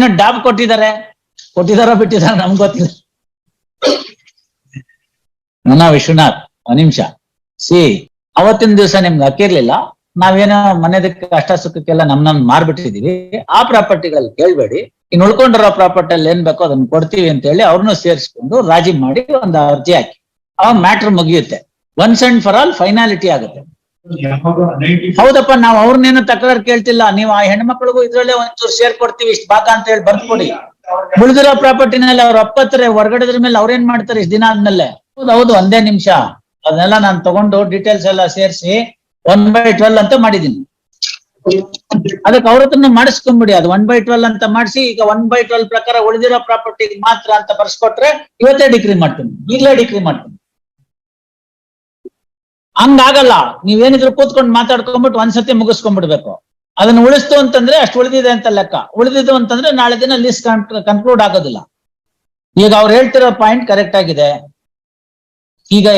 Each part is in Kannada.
ಇನ್ನು ಡಾಬ್ ಕೊಟ್ಟಿದ್ದಾರೆ. ಕೊಟ್ಟಿದಾರೋ ಬಿಟ್ಟಿದಾರ ನಮ್ಗೆ ಗೊತ್ತಿಲ್ಲ. ನನ್ನ ವಿಶ್ವನಾಥ್, ಒಂದ್ ಸಿ, ಅವತ್ತಿನ ದಿವಸ ನಿಮ್ಗೆ ಹಾಕಿರ್ಲಿಲ್ಲ ನಾವೇನೋ ಮನೆದಕ್ಕೆ ಕಷ್ಟ ಸುಖಕ್ಕೆಲ್ಲ ನಮ್ ನಮ್ ಮಾರ್ಬಿಟ್ಟಿದೀವಿ. ಆ ಪ್ರಾಪರ್ಟಿಗಳಲ್ಲಿ ಕೇಳ್ಬೇಡಿ. ಇನ್ನು ಉಳ್ಕೊಂಡಿರೋ ಪ್ರಾಪರ್ಟಿ ಅಲ್ಲಿ ಏನ್ ಬೇಕೋ ಅದನ್ನ ಕೊಡ್ತೀವಿ ಅಂತ ಹೇಳಿ ಅವ್ರನ್ನೂ ಸೇರಿಸ್ಕೊಂಡು ರಾಜಿ ಮಾಡಿ ಒಂದು ಅರ್ಜಿ ಹಾಕಿ. ಅವಾಗ ಮ್ಯಾಟ್ರ್ ಮುಗಿಯುತ್ತೆ. Once and for all finality ಆಗುತ್ತೆ. ಹೌದಪ್ಪ, ನಾವ್ ಅವ್ರನ್ನೇನು ತಕರಾರು ಕೇಳ್ತಿಲ್ಲ. ನೀವು ಆ ಹೆಣ್ಮಕ್ಳಿಗೂ ಇದ್ರಲ್ಲೇ ಒಂಚೂರು ಶೇರ್ ಕೊಡ್ತೀವಿ ಇಷ್ಟ ಭಾಗ ಅಂತ ಹೇಳಿ ಬರ್ಕೊಡಿ. ಉಳಿದಿರೋ ಪ್ರಾಪರ್ಟಿನಲ್ಲಿ ಅವ್ರ ಒಪ್ಪತ್ರೆ ಹೊರಗಡೆದ್ರ ಮೇಲೆ ಅವ್ರೇನ್ ಮಾಡ್ತಾರೆ ಇಷ್ಟು ದಿನ ಆದ್ಮೇಲೆ? ಹೌದು ಹೌದು, ಒಂದೇ ನಿಮಿಷ. ಅದನ್ನೆಲ್ಲ ನಾನು ತಗೊಂಡು ಡೀಟೇಲ್ಸ್ ಎಲ್ಲ ಸೇರಿಸಿ ಒನ್ ಬೈ ಟ್ವೆಲ್ ಅಂತ ಮಾಡಿದೀನಿ. ಅದಕ್ಕೆ ಅವ್ರ ಹತ್ರ ಮಾಡಿಸ್ಕೊಂಡ್ಬಿಡಿ ಅದು ಒನ್ ಬೈ ಟ್ವೆಲ್ ಅಂತ ಮಾಡಿಸಿ, ಈಗ ಒನ್ ಬೈ ಟ್ವೆಲ್ ಪ್ರಕಾರ ಉಳಿದಿರೋ ಪ್ರಾಪರ್ಟಿ ಮಾತ್ರ ಅಂತ ಬರ್ಸ್ಕೊಟ್ರೆ ಇವತ್ತೇ ಡಿಗ್ರಿ ಮಾಡ್ತೀನಿ. ಈಗಲೇ ಡಿಗ್ರಿ ಮಾಡ್ತೀನಿ. ಹಂಗಾಗಲ್ಲ. ನೀವೇನಿದ್ರು ಕೂತ್ಕೊಂಡು ಮಾತಾಡ್ಕೊಂಡ್ಬಿಟ್ಟು ಒಂದ್ಸತಿ ಮುಗಿಸ್ಕೊಂಡ್ಬಿಡ್ಬೇಕು ಅದನ್ನ ಉಳಿಸ್ತು ಅಂತಂದ್ರೆ ಅಷ್ಟು ಉಳಿದಿದೆ ಅಂತ ಲೆಕ್ಕ. ಉಳಿದಿದ್ದು ಅಂತಂದ್ರೆ ನಾಳೆ ದಿನ ಲಿಸ್ಟ್ ಕನ್ಕ್ಲೂಡ್ ಆಗೋದಿಲ್ಲ. ಈಗ ಅವ್ರು ಹೇಳ್ತಿರೋ ಪಾಯಿಂಟ್ ಕರೆಕ್ಟ್ ಆಗಿದೆ. ಈಗ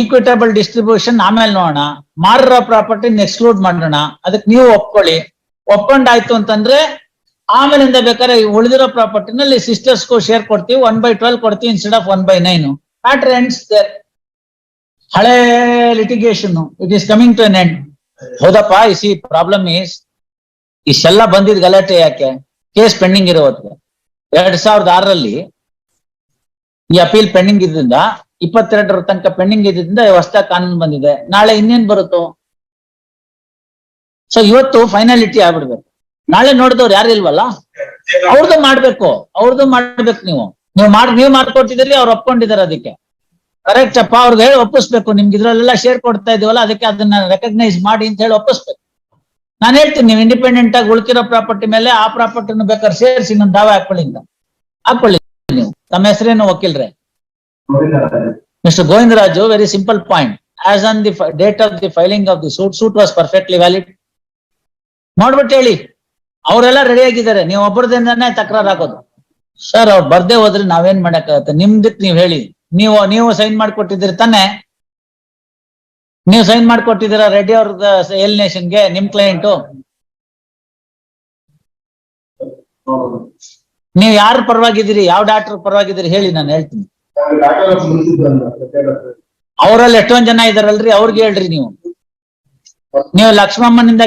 ಈಕ್ವಿಟಬಲ್ ಡಿಸ್ಟ್ರಿಬ್ಯೂಷನ್ ಆಮೇಲೆ ನೋಡೋಣ. ಮಾರರ ಪ್ರಾಪರ್ಟಿ ಎಕ್ಸ್ಕ್ಲೂಡ್ ಮಾಡೋಣ. ಅದಕ್ಕೆ ನೀವು ಒಪ್ಕೊಳ್ಳಿ. ಒಪ್ಕೊಂಡಾಯ್ತು ಅಂತಂದ್ರೆ ಆಮೇಲಿಂದ ಬೇಕಾದ್ರೆ ಉಳಿದಿರೋ ಪ್ರಾಪರ್ಟಿನಲ್ಲಿ ಸಿಸ್ಟರ್ಸ್ಗೂ ಶೇರ್ ಕೊಡ್ತೀವಿ. ಒನ್ ಬೈ ಟ್ವೆಲ್ ಕೊಡ್ತೀವಿ instead of one by nine there ಹಳೆ litigation it is coming to an end ಹೌದಪ್ಪ ಇಸಿ ಪ್ರಾಬ್ಲಮ್ ಇಸ್ ಇಷ್ಟೆಲ್ಲ ಬಂದಿದ್ ಗಲಾಟೆ ಯಾಕೆ? ಕೇಸ್ ಪೆಂಡಿಂಗ್ ಇರೋ ಹೊತ್ತಿಗೆ ಎರಡ್ ಸಾವಿರದ ಆರರಲ್ಲಿ ಈ ಅಪೀಲ್ ಪೆಂಡಿಂಗ್ ಇದ್ರಿಂದ, ಇಪ್ಪತ್ತೆರಡರ ತನಕ ಪೆಂಡಿಂಗ್ ಇದ್ರಿಂದ ಹೊಸ ಕಾನೂನು ಬಂದಿದೆ. ನಾಳೆ ಇನ್ನೇನ್ ಬರುತ್ತೋ? ಸೊ ಇವತ್ತು ಫೈನಾಲಿಟಿ ಆಗ್ಬಿಡ್ಬೇಕು. ನಾಳೆ ನೋಡಿದವ್ರು ಯಾರು ಇಲ್ವಲ್ಲ? ಅವ್ರದ್ದು ಮಾಡ್ಬೇಕು. ಅವ್ರದ್ದು ಮಾಡ್ಬೇಕು ನೀವು. ನೀವು ಮಾಡಿ ನೀವು ಮಾಡ್ಕೊಡ್ತಿದ್ರಿ ಅವ್ರು ಒಪ್ಕೊಂಡಿದ್ದಾರೆ ಅದಕ್ಕೆ. ಕರೆಕ್ಟ್ ಅಪ್ಪ, ಅವ್ರಿಗೆ ಹೇಳಿ ಒಪ್ಪಿಸ್ಬೇಕು. ನಿಮ್ಗೆ ಇದ್ರಲ್ಲೆಲ್ಲ ಶೇರ್ ಕೊಡ್ತಾ ಇದೀವಲ್ಲ, ಅದಕ್ಕೆ ಅದನ್ನ ರೆಕಗ್ನೈಸ್ ಮಾಡಿ ಅಂತ ಹೇಳಿ ಒಪ್ಪಿಸ್ಬೇಕು. ನಾನು ಹೇಳ್ತೀನಿ, ನೀವು ಇಂಡಿಪೆಂಡೆಂಟ್ ಆಗಿ ಉಳ್ಕಿರೋ ಪ್ರಾಪರ್ಟಿ ಮೇಲೆ ಆ ಪ್ರಾಪರ್ಟಿನ ಬೇಕಾದ್ರೆ ಸೇರಿಸಿ ಇನ್ನೊಂದು ದಾವೆ ಹಾಕೊಳ್ಳಿ ಹಾಕೊಳ್ಳಿ ನೀವು. ತಮ್ಮ ಹೆಸರೇನು ವಕೀಲ್ರೆ? Mister Govinda Raju very simple point as on the date of the filing of the suit suit was perfectly valid ನೋಡ್ಬಿಟ್ಟು ಹೇಳಿ. ಅವರೆಲ್ಲ ರೆಡಿ ಆಗಿದ್ದಾರೆ. ನೀವು ಒಬ್ಬರದಿಂದಾನೇ ತಕರಾರು ಹಾಕೋದು ಸರ್ ಅವ್ರು ಬರ್ದೇ ಹೋದ್ರೆ ನಾವೇನ್ ಮಾಡಕ್ಕಾಗತ್ತೆ? ನಿಮ್ದಕ್ ನೀವ್ ಹೇಳಿ. ನೀವು ನೀವು ಸೈನ್ ಮಾಡಿಕೊಟ್ಟಿದ್ದೀರಿ ತಾನೆ? ನೀವು ಸೈನ್ ಮಾಡಿಕೊಟ್ಟಿದ್ದೀರ ರೆಡ್ಡಿ ಅವ್ರ ಎಲ್ ನೇಷನ್ಗೆ ನಿಮ್ ಕ್ಲೈಂಟು ನೀವು ಯಾರ ಪರವಾಗಿದ್ದೀರಿ? ಯಾವ ಡಾಕ್ಟರ್ ಪರವಾಗಿದ್ದೀರಿ? ಹೇಳಿ, ನಾನು ಹೇಳ್ತೀನಿ. ಅವರಲ್ಲಿ ಎಷ್ಟೊಂದ್ ಜನ ಇದಾರಲ್ರಿ? ಅವ್ರಿಗೆ ಹೇಳ್ರಿ ನೀವು. ನೀವು ಲಕ್ಷ್ಮಮ್ಮನಿಂದ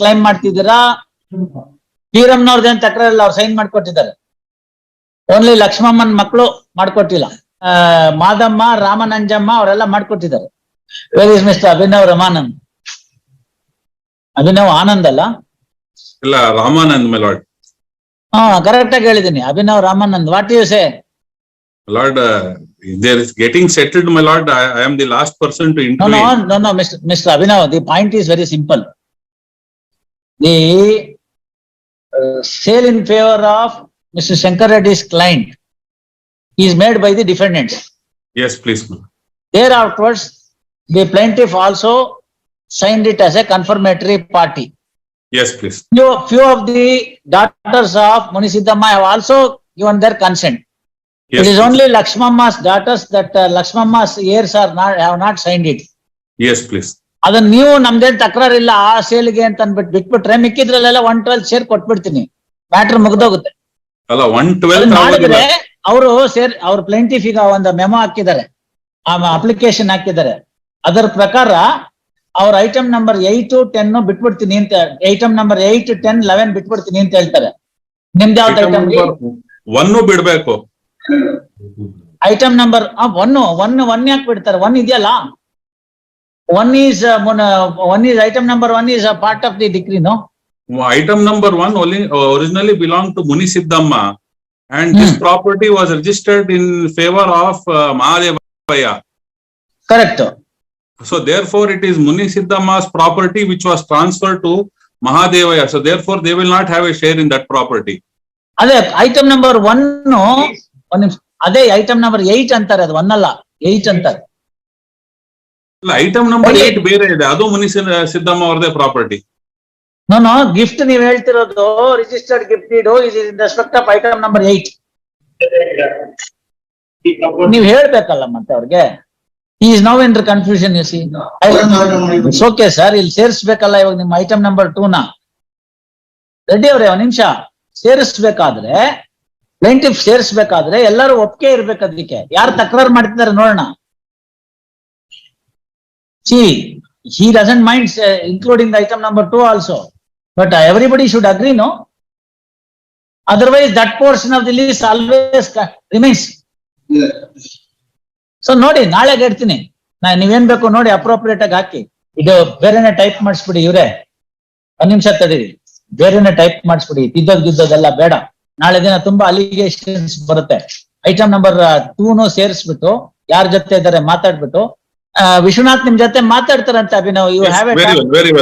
ಕ್ಲೈಮ್ ಮಾಡ್ತಿದ್ದೀರಾ? ಶ್ರೀರಮ್ನವ್ರದ್ದೇನ್ ತಕರಾರು ಇಲ್ಲ ಅವ್ರು ಸೈನ್ ಮಾಡ್ಕೊಟ್ಟಿದ್ದಾರೆ. ಓನ್ಲಿ ಲಕ್ಷ್ಮಮ್ಮನ್ ಮಕ್ಕಳು ಮಾಡ್ಕೊಟ್ಟಿಲ್ಲ. ಮಾದಮ್ಮ ರಾಮನಂಜಮ್ಮ ಅವರೆಲ್ಲ ಮಾಡ್ಕೊಟ್ಟಿದ್ದಾರೆ. Very is mister Abhinav Ramanand. Abhinav Anand ಅಲ್ಲ? ಇಲ್ಲ ರಾಮಾನಂದ್ ಮೈ ಹಾ ಕರೆಕ್ಟ್ ಆಗಿ ಹೇಳಿದೀನಿ. Abhinav Ramanand what you say lord there is getting settled my lord I am the last person to inter no no no mister mister Abhinav the point is very simple the sale in favour of mister Shankar Reddy's client is made by the defendants. Yes, please. Sir. There Thereafterwards, the plaintiff also signed it as a confirmatory party. Yes, please. Few, few of the daughters of Munisiddhamma have also given their consent. Yes, It is please. only Lakshmamma's daughters that uh, Lakshmamma's heirs are not, have not signed it. Yes, please. ಅದನ್ನ ನೀವು ನಮ್ದೇನ್ ತಕರಾರಿಲ್ಲ ಆ ಸೇಲ್ಗೆ ಅಂತ ಅನ್ಬಿಟ್ಟು ಬಿಟ್ಬಿಟ್ರೆ ಮಿಕ್ಕಿದ್ರಲ್ಲೆಲ್ಲ ಒನ್ ಟ್ವೆಲ್ ಶೇರ್ ಕೊಟ್ಬಿಡ್ತೀನಿ ಮ್ಯಾಟ್ರ್ ಮುಗ್ದೋಗುತ್ತೆ ಅಲ್ಲ ಒನ್ ಟ್ವೆಲ್ ಮಾಡಿದ್ರೆ ಅವರು ಸೇರ್ ಅವ್ರ ಪ್ಲೇಂಟಿಫ್ ಈಗ ಒಂದು ಮೆಮೊ ಹಾಕಿದ್ದಾರೆ. ಆ ಅಪ್ಲಿಕೇಶನ್ ಹಾಕಿದ್ದಾರೆ. ಅದರ ಪ್ರಕಾರ ಅವ್ರ ಐಟಮ್ ನಂಬರ್ ಏಟ್ ಟೆನ್ ಬಿಟ್ಬಿಡ್ತೀನಿ ಅಂತ item number eight ten eleven ಬಿಟ್ಬಿಡ್ತೀನಿ ಅಂತ ಹೇಳ್ತಾರೆ. ನಿಮ್ದು ಯಾವ್ದು ಐಟಮ್ ಒನ್ ಬಿಡ್ಬೇಕು. Item number one one one ಯಾಕೆ ಬಿಡ್ತಾರೆ? ಒನ್ ಇದೆಯಲ್ಲ? One is one is item number one is part of the decree no number one ಒಲಿ originally belong to Muni Siddhamma. And this Hmm. property was registered in favor of uh, Mahadevaya. Correct So therefore it is Muni Siddhamma's property which was transferred to Mahadevaya. So therefore they will not have a share in that property. ಅದೇ ಐಟಮ್ ನಂಬರ್ ಒನ್ ಒಂದ್ ನಿಮಿಷ ಅದೇ ಐಟಮ್ ನಂಬರ್ ಏಟ್ ಅಂತಾರೆ ಅದು ಒನ್ ಅಲ್ಲ ಏಟ್ ಅಂತಾರೆ ಇಲ್ಲ ಐಟಮ್ ನಂಬರ್. ಏಟ್ ಬೇರೆ ಇದೆ ಅದು ಮುನಿ ಸಿದ್ದ- ಸಿದ್ದಮ್ಮ ಅವರದೇ ಪ್ರಾಪರ್ಟಿ ನಾನು ಗಿಫ್ಟ್ ನೀವ್ ಹೇಳ್ತಿರೋದು ರಿಜಿಸ್ಟರ್ಡ್ ಗಿಫ್ಟ್ ಇಡು is in respect of item number eight ನೀವ್ ಹೇಳ್ಬೇಕಲ್ಲ ಮತ್ತೆ ಅವ್ರಿಗೆ? ಈಸ್ ನಾವ್ in confusion you see okay sir ಇಲ್ಲಿ ಸೇರಿಸ್ಬೇಕಲ್ಲ ಇವಾಗ ನಿಮ್ ಐಟಮ್ ನಂಬರ್ ಟೂ ನ. ರೆಡ್ಡಿ ಅವ್ರೆ, ಒಂದ್ ನಿಮಿಷ. ಸೇರಿಸ್ಬೇಕಾದ್ರೆ ಪ್ಲೇಂಟಿಫ್ ಸೇರಿಸ್ಬೇಕಾದ್ರೆ ಎಲ್ಲರೂ ಒಪ್ಪಿಗೆ ಇರ್ಬೇಕು ಅದಕ್ಕೆ. ಯಾರು ತಕರಾರು ಮಾಡ್ತಿದ್ದಾರೆ ನೋಡೋಣ. See he doesn't mind including item number two also but everybody everybody should agree no? Otherwise that portion of the list always remains. So ನೋಡಿ ನಾಳೆ ಇಡ್ತೀನಿ ನಾ ನೀವೇನ್ ಬೇಕು ನೋಡಿ ಅಪ್ರೋಪ್ರಿಯೇಟ್ ಆಗಿ ಹಾಕಿ. ಇದು ಬೇರೆನೆ ಟೈಪ್ ಮಾಡಿಸ್ಬಿಡಿ ಇವ್ರೆ. ಒಂದ್ ನಿಮಿಷ ತಡೀರಿ. ಬೇರೆನೆ ಟೈಪ್ ಮಾಡಿಸ್ಬಿಡಿ. ತಿದ್ದೋದ್ ಗಿದ್ದೋದೆಲ್ಲ ಬೇಡ. ನಾಳೆ ದಿನ ತುಂಬಾ ಅಲಿಗೇಷನ್ಸ್ ಬರುತ್ತೆ. ಐಟಮ್ ನಂಬರ್ ಟೂನು ಸೇರಿಸ್ಬಿಟ್ಟು ಯಾರ ಜೊತೆ ಇದ್ದಾರೆ ಮಾತಾಡ್ಬಿಟ್ಟು ವಿಶ್ವನಾಥ್ ನಿಮ್ ಜೊತೆ ಮಾತಾಡ್ತಾರಂತೆ Abhinav. You have very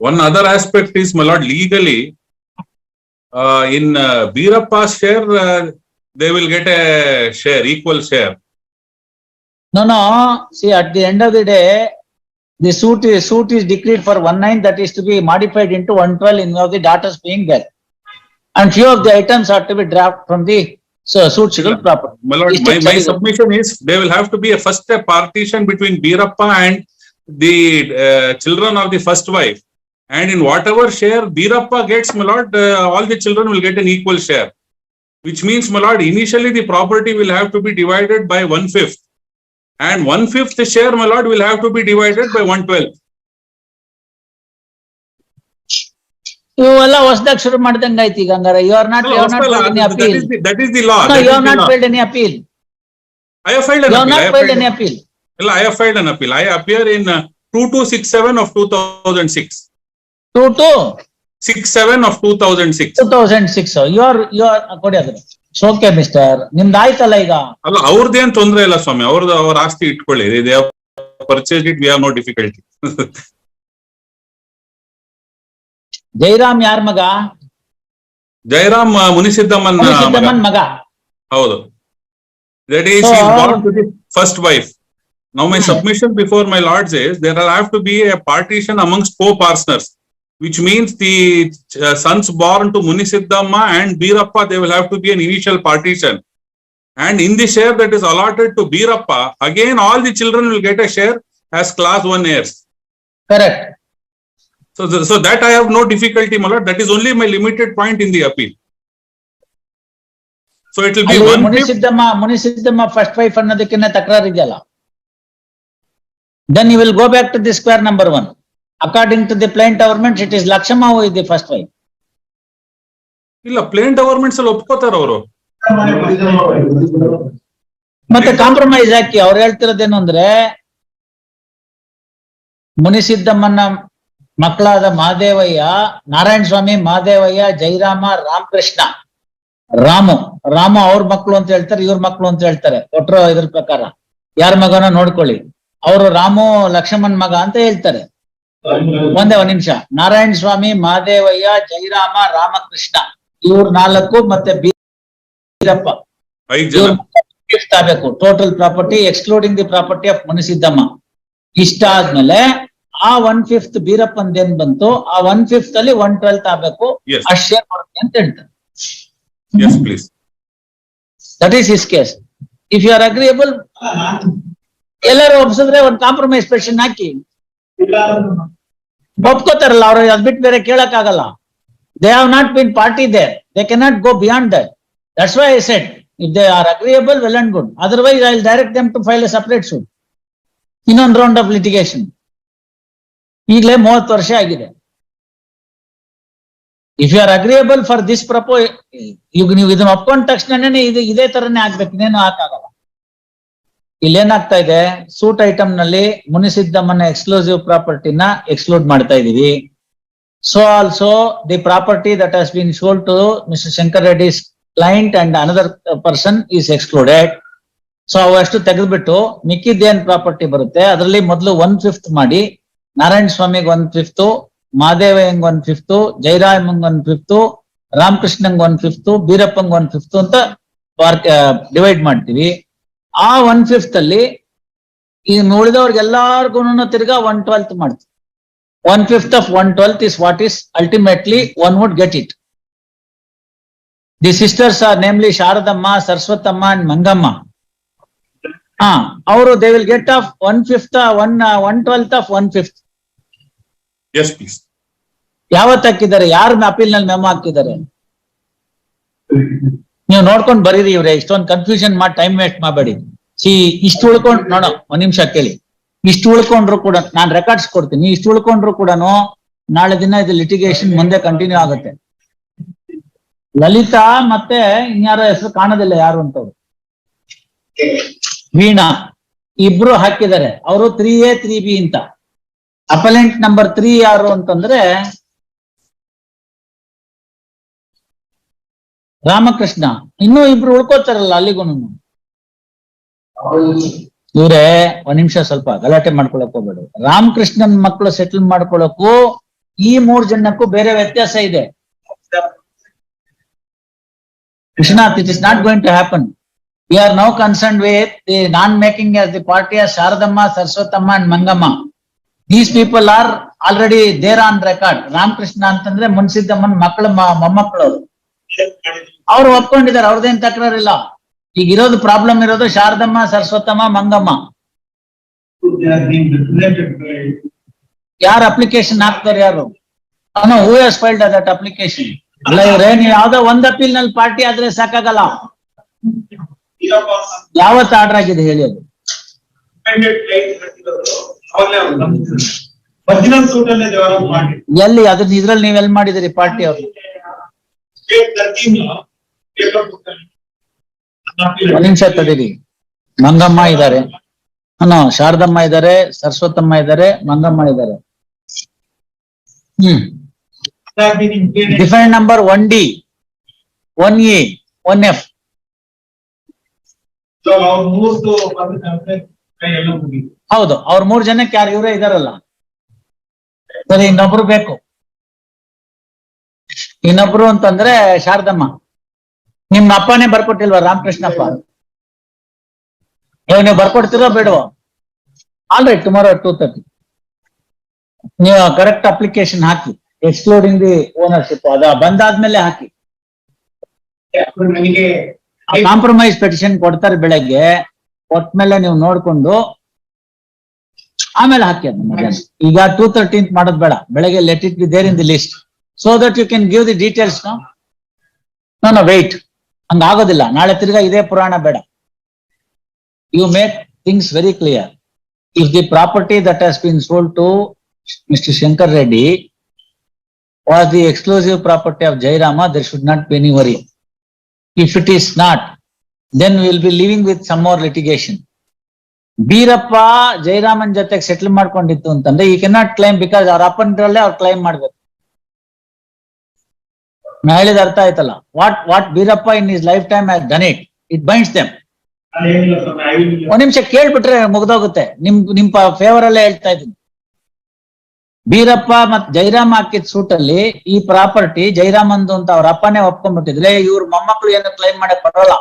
well, very well, please, my lord. One other aspect is, my lord, legally, uh, in uh, Birappa's share, uh, they will get a share, equal share. No, no, see, at the end of the day, the suit is, suit is decreed for one nine that is to be modified into one twelve in of the daughters being there. And few of the items are to be draft from the so suit schedule proper. My lord, my, my submission is, there will have to be a first a partition between Birappa and the uh, children of the first wife. And in whatever share Birappa gets, my lord, uh, all the children will get an equal share. Which means, my lord, initially the property will have to be divided by one fifth. And one fifth share, my lord, will have to be divided by one twelfth. ಇವೆಲ್ಲ ಹೊಸದಾಗ ಶುರು ಮಾಡ್ದಂಗ ಆಯ್ತು ಈಗ ಹಂಗಾರ. You are not you are not filed any appeal that is the law no you are not filed any appeal I have filed an appeal not filed any appeal ಇಲ್ಲ I have filed an appeal I appear in 2267 of 2006 two two six seven of two thousand six two thousand six your your ಕೊಡಿ ಅದನ್ನ ಓಕೆ ಮಿಸ್ಟರ್ ನಿಮ್ದು ಆಯ್ತಲ್ಲ ಈಗ? ಅಲ್ಲ ಅವ್ರದ್ದೇನ್ ತೊಂದ್ರೆ ಇಲ್ಲ ಸ್ವಾಮಿ. ಅವ್ರದ್ದು ಅವ್ರ ಆಸ್ತಿ ಇಟ್ಕೊಳ್ಳಿ. They purchase it we have no difficulty Jairam ಯಾರ್ ಮಗ? ಜೈರಾಮ್ ಮುನಿಸಿದ್ದಮ್ಮನ್ ಮುನಿಸಿದ್ದಮ್ಮನ್ ಮಗ. ಹೌದು. That is first wife now my submission before my lords is there are have to be a partition amongst copartners which means the uh, sons born to Munisiddhamma and Birappa, they will have to be an initial partition. And in the share that is allotted to Birappa, again, all the children will get a share as class 1 heirs. Correct. So, so that I have no difficulty, Malad. That is only my limited point in the appeal. So it will be one. Munisiddhamma, Munisiddhamma first wife, another. Then you will go back to the square number one. According to the plaint averment it is who ಇದೆ ಫಸ್ಟ್ ವೈಫ್ ಇಲ್ಲ ಪ್ಲೇನ್ ಗವರ್ಮೆಂಟ್ಸ್ ಅಲ್ಲಿ ಒಪ್ಕೋತಾರ ಅವರು. ಮತ್ತೆ ಕಾಂಪ್ರಮೈಸ್ ಹಾಕಿ ಅವ್ರು ಹೇಳ್ತಿರೋದೇನು ಅಂದ್ರೆ ಮುನಿಸಿದ್ದಮ್ಮನ ಮಕ್ಕಳಾದ ಮಹಾದೇವಯ್ಯ ನಾರಾಯಣ ಸ್ವಾಮಿ ಮಹಾದೇವಯ್ಯ ಜೈರಾಮ ರಾಮಕೃಷ್ಣ ರಾಮು. ರಾಮ ಅವ್ರ ಮಕ್ಕಳು ಅಂತ ಹೇಳ್ತಾರೆ ಇವ್ರ ಮಕ್ಕಳು ಅಂತ ಹೇಳ್ತಾರೆ. ಕೊಟ್ರೋ ಇದ್ರ ಪ್ರಕಾರ. ಯಾರ ಮಗನ ನೋಡ್ಕೊಳ್ಳಿ. ಅವರು ರಾಮು ಲಕ್ಷ್ಮಣ್ ಮಗ ಅಂತ ಹೇಳ್ತಾರೆ. ಒಂದೇ ಒಂದ್ ನಿಮಿಷ. ನಾರಾಯಣ ಸ್ವಾಮಿ ಮಹದೇವಯ್ಯ ಜೈರಾಮ ರಾಮಕೃಷ್ಣ. ಇವ್ರ ನಾಲ್ಕು ಮತ್ತೆ ಬೀರಪ್ಪ. ಆಗ್ಬೇಕು. Total property excluding the property of Munisiddamma. ಇಷ್ಟ ಆದ್ಮೇಲೆ ಆ ಒನ್ ಫಿಫ್ತ್ ಬೀರಪ್ಪಂದ್ ಏನ್ ಬಂತು? ಆ ಒನ್ ಫಿಫ್ತ್ ಅಲ್ಲಿ ಒನ್ ಟ್ವೆಲ್ತ್ ಆಗ್ಬೇಕು. ಅಷ್ಟೇ ಕೊಡ್ತೀನಿ ಶೇರ್ ಅಂತ ಹೇಳ್ತಾರೆ. That is is case if you are agreeable ಎಲ್ಲರೂ ಒಪ್ಸಿದ್ರೆ ಒಂದು ಕಾಂಪ್ರಮೈಸ್ ಪೆಷನ್ ಹಾಕಿ. ಒಪ್ಕೋತಾರಲ್ಲ, ಅವ್ರು ಅದ್ ಬಿಟ್ಟು ಬೇರೆ ಕೇಳಕ್ ಆಗಲ್ಲ they have not been party there they cannot go beyond that that's why I said if they are agreeable well and good otherwise I direct them to file a separate suit ಇನ್ನೊಂದು ರೌಂಡ್ ಆಫ್ ಲಿಟಿಗೇಷನ್ ಈಗಲೇ ಮೂವತ್ತು ವರ್ಷ ಆಗಿದೆ. If you are agreeable for this ಪ್ರಪೋ ಈಗ ನೀವು ಇದನ್ನ ಒಪ್ಕೊಂಡ ತಕ್ಷಣನೇ ಇದು ಇದೇ ತರನೇ ಆಗ್ಬೇಕು. ಇನ್ನೇನು ಹಾಕಾಗಲ್ಲ ಇಲ್ಲೇನಾಗ್ತಾ ಇದೆ? ಸೂಟ್ ಐಟಮ್ನಲ್ಲಿ ಮುನಿಸಿದ್ದಮ್ಮನ ಎಕ್ಸ್ಕ್ಲೂಸಿವ್ ಪ್ರಾಪರ್ಟಿನ ಎಕ್ಸ್ಕ್ಲೂಡ್ ಮಾಡ್ತಾ ಇದೀವಿ. So also the property that has been sold to mister Shankar Reddy's client and another person is excluded so ಅವಷ್ಟು ತೆಗೆದ್ಬಿಟ್ಟು ಮಿಕ್ಕಿದ್ದೇನ್ ಪ್ರಾಪರ್ಟಿ ಬರುತ್ತೆ. ಅದರಲ್ಲಿ ಮೊದಲು ಒನ್ ಫಿಫ್ತ್ ಮಾಡಿ, ನಾರಾಯಣ ಸ್ವಾಮಿಗೆ ಒನ್ ಫಿಫ್ತ್ ಮಹಾದೇವಯ್ಯಂಗ್ ಒನ್ ಫಿಫ್ತ್ ಜೈರಾಮಂಗ್ ಒನ್ ಫಿಫ್ತ್ ರಾಮಕೃಷ್ಣಂಗ್ ಒನ್ ಫಿಫ್ತ್ ಬೀರಪ್ಪಂಗ್ ಒನ್ ಫಿಫ್ತ್ ಅಂತ ಡಿವೈಡ್ ಮಾಡ್ತೀವಿ. ಆ ಒನ್ ಫಿಫ್ತ್ ಅಲ್ಲಿ ಈ ಉಳಿದವ್ರಿಗೆಲ್ಲಾರ್ಗು ತಿರ್ಗಾ ಒನ್ ಟ್ವೆಲ್ತ್ ಮಾಡ್ತೀವಿ. One fifth of one twelfth is what is ultimately one would get it the sisters are namely Sharadamma Saraswatamma and Mangamma ಹಾ ಅವರು they will get of one fifth one one twelfth of one fifth ಯಾವತ್ತಾಕಿದ್ದಾರೆ? ಹಾಕಿದ್ದಾರೆ ಯಾರು ಅಪೀಲ್ನಲ್ಲಿ ಮೆಮೋ ಹಾಕಿದ್ದಾರೆ? ನೀವು ನೋಡ್ಕೊಂಡು ಬರೀರಿ ಇವ್ರೆ, ಇಷ್ಟೊಂದು ಕನ್ಫ್ಯೂಷನ್ ಮಾಡಿ ಟೈಮ್ ವೇಸ್ಟ್ ಮಾಡಬೇಡಿ. ಸಿ ಇಷ್ಟು ಉಳ್ಕೊಂಡ್, ನೋಡೋ, ಒಂದ್ ನಿಮಿಷ ಕೇಳಿ. ಇಷ್ಟು ಉಳ್ಕೊಂಡ್ರು ಕೂಡ, ನಾನು ರೆಕಾರ್ಡ್ಸ್ ಕೊಡ್ತೀನಿ. ಇಷ್ಟು ಉಳ್ಕೊಂಡ್ರು ಕೂಡ ನಾಳೆ ದಿನ ಇದು ಲಿಟಿಗೇಷನ್ ಮುಂದೆ ಕಂಟಿನ್ಯೂ ಆಗುತ್ತೆ. ಲಲಿತಾ ಮತ್ತೆ ಇನ್ಯಾರ ಹೆಸರು ಕಾಣೋದಿಲ್ಲ ಯಾರು ಅಂತವ್ರು? ವೀಣಾ. ಇಬ್ರು ಹಾಕಿದ್ದಾರೆ. ಅವರು ತ್ರೀ ಎ ತ್ರೀ ಬಿ ಅಂತ. ಅಪಲೆಂಟ್ ನಂಬರ್ ತ್ರೀ ಯಾರು ಅಂತಂದ್ರೆ ರಾಮಕೃಷ್ಣ. ಇನ್ನೂ ಇಬ್ರು ಉಳ್ಕೋತಾರಲ್ಲ ಅಲ್ಲಿಗೂನು. ಇವ್ರೆ ಒಂದ್ ನಿಮಿಷ ಸ್ವಲ್ಪ ಗಲಾಟೆ ಮಾಡ್ಕೊಳಕ್ ಹೋಗ್ಬೇಡ. ರಾಮಕೃಷ್ಣನ್ ಮಕ್ಕಳು ಸೆಟ್ಲ್ ಮಾಡ್ಕೊಳಕ್ಕೂ ಈ ಮೂರ್ ಜನಕ್ಕೂ ಬೇರೆ ವ್ಯತ್ಯಾಸ ಇದೆ. Krishna it is not going to happen we are now concern with the non making as the party of Sharadamma Saraswatamma and Mangamma these people are already there on record Ramakrishna ಅಂತಂದ್ರೆ ಮುನ್ಸಿದ್ದಮ್ಮನ್ ಮಕ್ಕಳು ಮೊಮ್ಮಕ್ಕಳವ್ರು ಅವ್ರು ಒಪ್ಕೊಂಡಿದ್ದಾರೆ ಅವ್ರದ್ದೇನ್ ತಕರಾರಿಲ್ಲ. ಈಗ ಇರೋದು ಪ್ರಾಬ್ಲಮ್ ಇರೋದು ಶಾರದಮ್ಮ, ಸರಸ್ವತಮ್ಮ, ಮಂಗಮ್ಮ. ಯಾರು ಅಪ್ಲಿಕೇಶನ್ ಹಾಕ್ತಾರೆ ಯಾರು? Who has filed that application ಅಲ್ಲ, ಇವ್ರೆ ನೀವು ಯಾವ್ದೋ ಒಂದ್ ಅಪೀಲ್ನಲ್ಲಿ ಪಾರ್ಟಿ ಆದ್ರೆ ಸಾಕಾಗಲ್ಲ. ಯಾವತ್ತು ಆರ್ಡರ್ ಆಗಿದೆ ಹೇಳಿ ಅದು. ಎಲ್ಲಿ ಅದನ್ನ ಇದ್ರಲ್ಲಿ ನೀವ್ ಎಲ್ಲಿ ಮಾಡಿದಿರಿ ಪಾರ್ಟಿ ಅವ್ರು? ಒಂದ್ ನಿಮಿಷ ತಡೀರಿ. ಮಂಗಮ್ಮ ಇದ್ದಾರೆ. ಹ್ಮ್ ಶಾರದಮ್ಮ ಇದ್ದಾರೆ ಸರಸ್ವತಮ್ಮ ಇದ್ದಾರೆ ಮಂಗಮ್ಮ ಇದ್ದಾರೆ. ಹ್ಮ್. Define number one D one A one F. ಹೌದು ಅವ್ರ ಮೂರ್ ಜನಕ್ಕೆ ಯಾರು ಇವರೇ ಇದಾರಲ್ಲ. ಸರಿ ಇನ್ನೊಬ್ರು ಬೇಕು. ಇನ್ನೊಬ್ರು ಅಂತಂದ್ರೆ ಶಾರದಮ್ಮ. ನಿಮ್ ಅಪ್ಪನೇ ಬರ್ಕೊಟ್ಟಿಲ್ವಾ ರಾಮಕೃಷ್ಣಪ್ಪ? ಇವಾಗ ನೀವು ಬರ್ಕೊಡ್ತೀರೋ ಬೇಡವೋ all right tomorrow two thirty ನೀವು ಕರೆಕ್ಟ್ ಅಪ್ಲಿಕೇಶನ್ ಹಾಕಿ ಎಕ್ಸ್ಕ್ಲೂಡಿಂಗ್ ದಿ ಓನರ್ಶಿಪ್ ಅದ ಬಂದಾದ್ಮೇಲೆ ಹಾಕಿ. ಕಾಂಪ್ರಮೈಸ್ ಪೆಟಿಷನ್ ಕೊಡ್ತಾರೆ ಬೆಳಗ್ಗೆ ಕೊಟ್ಮೇಲೆ ನೀವು ನೋಡ್ಕೊಂಡು ಆಮೇಲೆ ಹಾಕಿ ಅದನ್ನ ಈಗ ಟೂ ತರ್ಟೀನ್ತ್ ಮಾಡೋದ್ ಬೇಡ ಬೆಳಗ್ಗೆ let it be there in the list so that you can give the details no no wait ಹಂಗ ಆಗೋದಿಲ್ಲ ನಾಳೆ ತಿರ್ಗಾ ಇದೇ ಪುರಾಣ ಬೇಡ. You make things very clear if the property that has been sold to mister Shankar Reddy was the exclusive property of Jairama there should not be any worry If it is not then will be living with some more litigation. Beerappa ಜೈರಾಮನ್ ಜೊತೆಗೆ ಸೆಟ್ಲ್ ಮಾಡ್ಕೊಂಡಿತ್ತು ಅಂತಂದ್ರೆ ಈ ಕೆನಾಟ್ ಕ್ಲೈಮ್ ಬಿಕಾಸ್ ಅವ್ರ ಅಪ್ಪನದ್ರಲ್ಲೇ ಅವ್ರು ಕ್ಲೈಮ್ ಮಾಡ್ಬೇಕು. ನಾ ಹೇಳಿದ ಅರ್ಥ ಆಯ್ತಲ್ಲ? What what Beerappa in is life time has done it it binds them ಒಂದ್ ನಿಮಿಷ ಕೇಳ್ಬಿಟ್ರೆ ಮುಗ್ದೋಗುತ್ತೆ. ನಿಮ್ ನಿಮ್ ಫೇವರ್ ಅಲ್ಲೇ ಹೇಳ್ತಾ ಇದ್ದೀನಿ. ಬೀರಪ್ಪ ಮತ್ ಜೈರಾಮ್ ಹಾಕಿದ ಸೂಟಲ್ಲಿ ಈ ಪ್ರಾಪರ್ಟಿ ಜೈರಾಮಂದು ಅಂತ ಅವ್ರ ಅಪ್ಪನೇ ಒಪ್ಕೊಂಡ್ಬಿಟ್ಟಿದ್ರೆ. ಇವ್ರ ಮೊಮ್ಮಕ್ಳು ಏನು ಕ್ಲೈಮ್ ಮಾಡಕ್ ಬರೋಲ್ಲ.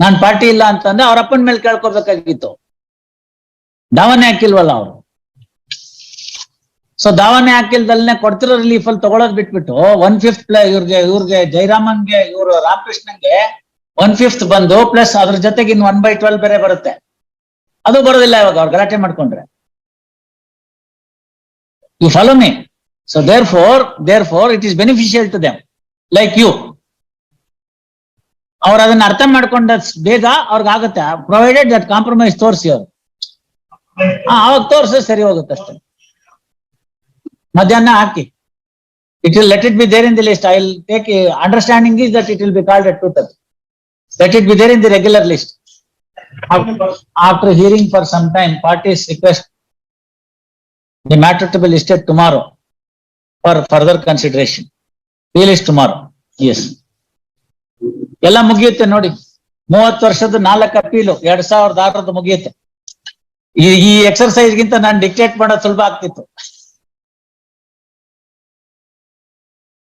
ನಾನ್ ಪಾರ್ಟಿ ಇಲ್ಲ ಅಂತಂದ್ರೆ ಅವ್ರ ಅಪ್ಪನ ಮೇಲೆ ಕೇಳ್ಕೊಬೇಕಾಗಿತ್ತು ದಾವಣೆ ಹಾಕಿಲ್ವಲ್ಲ ಅವ್ರು. ಸೊ ದಾವಣೆ ಹಾಕಿಲ್ದಲ್ನೇ ಕೊಡ್ತಿರೋ ರಿಲೀಫ್ ಅಲ್ಲಿ ತಗೊಳೋದ್ ಬಿಟ್ಬಿಟ್ಟು ಒನ್ ಫಿಫ್ತ್ ಇವ್ರಿಗೆ ಇವ್ರಿಗೆ, ಜೈರಾಮನ್ಗೆ, ಇವರು ರಾಮಕೃಷ್ಣನ್ಗೆ ಒನ್ ಫಿಫ್ತ್ ಬಂದು ಪ್ಲಸ್ ಅದ್ರ ಜೊತೆಗೆ ಇನ್ನು ಒನ್ ಬೈ ಟ್ವೆಲ್ ಬೇರೆ ಬರುತ್ತೆ. ಅದು ಬರೋದಿಲ್ಲ ಇವಾಗ ಅವ್ರು ಗಲಾಟೆ ಮಾಡ್ಕೊಂಡ್ರೆ. You follow me so therefore therefore it is beneficial to them like you ಅವ್ರು ಅದನ್ನ ಅರ್ಥ ಮಾಡ್ಕೊಂಡ ಬೇಗ ಅವ್ರಿಗೆ ಆಗುತ್ತೆ. ಪ್ರೊವೈಡೆಡ್ ದಟ್ ಕಾಂಪ್ರಮೈಸ್ ತೋರಿಸಿ ಅವ್ರು. ಅವಾಗ ತೋರಿಸ್ ಸರಿ ಹೋಗುತ್ತೆ ಅಷ್ಟೇ. ಮಧ್ಯಾಹ್ನ ಹಾಕಿ. It will let it be there in the list I will take understanding is that it will be called at two thirty let it be there in the regular list after hearing for some time, parties request the matter to be listed tomorrow for further consideration. We list tomorrow, yes. ಎಲ್ಲ ಮುಗಿಯುತ್ತೆ ನೋಡಿ. ಮೂವತ್ತು ವರ್ಷದ ನಾಲ್ಕು ಅಪೀಲು ಎರಡ್ ಸಾವಿರದ ಆರರದ್ದು ಮುಗಿಯುತ್ತೆ. ಈ ಎಕ್ಸರ್ಸೈಸ್ ಗಿಂತ ನಾನು ಡಿಕ್ಟೇಟ್ ಮಾಡೋದು ಸುಲಭ ಆಗ್ತಿತ್ತು.